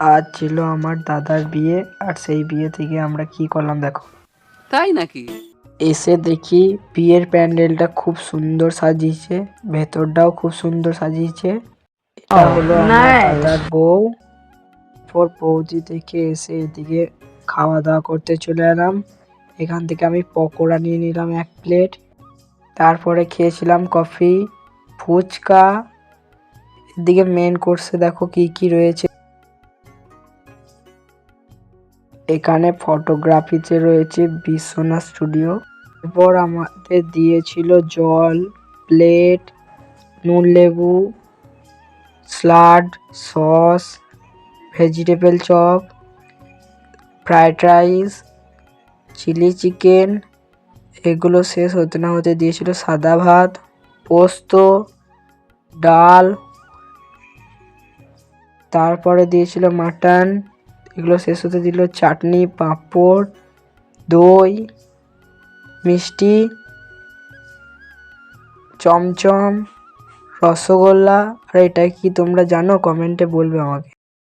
আজ ছিল আমার দাদার বিয়ে আর সেই বিয়ে থেকে আমরা কি করলাম দেখো। তাই নাকি? এসে দেখি বিয়ের প্যান্ডেলটা খুব সুন্দর সাজিয়েছে ভেতরটাও খুব সুন্দর সাজিয়েছে। এটা হলো আমার দাদার বউ। পর বৌদি থেকে এসে এদিকে খাওয়া দাওয়া করতে চলে এলাম। এখান থেকে আমি পকোড়া নিয়ে নিলাম এক প্লেট। তারপরে খেয়েছিলাম কফি ফুচকা। এদিকে মেন কোর্সে দেখো কি কি রয়েছে। এখানে ফটোগ্রাফিতে রয়েছে বিশ্বনাথ স্টুডিও এরপর আমাদের দিয়েছিল জল প্লেট নুন লেবু salad sauce vegetable chop fried rice chilli chicken এগুলো শেষ হতে না হতে দিয়েছিল সাদা ভাত, পোস্ত, ডাল, তারপরে দিয়েছিল মাটন এগুলো শেষ হতে দিল চাটনি, পাঁপড়, দই, মিষ্টি, চমচম, রসগোল্লা। আর এটা কি তোমরা জানো? কমেন্টে বলবে আমাকে।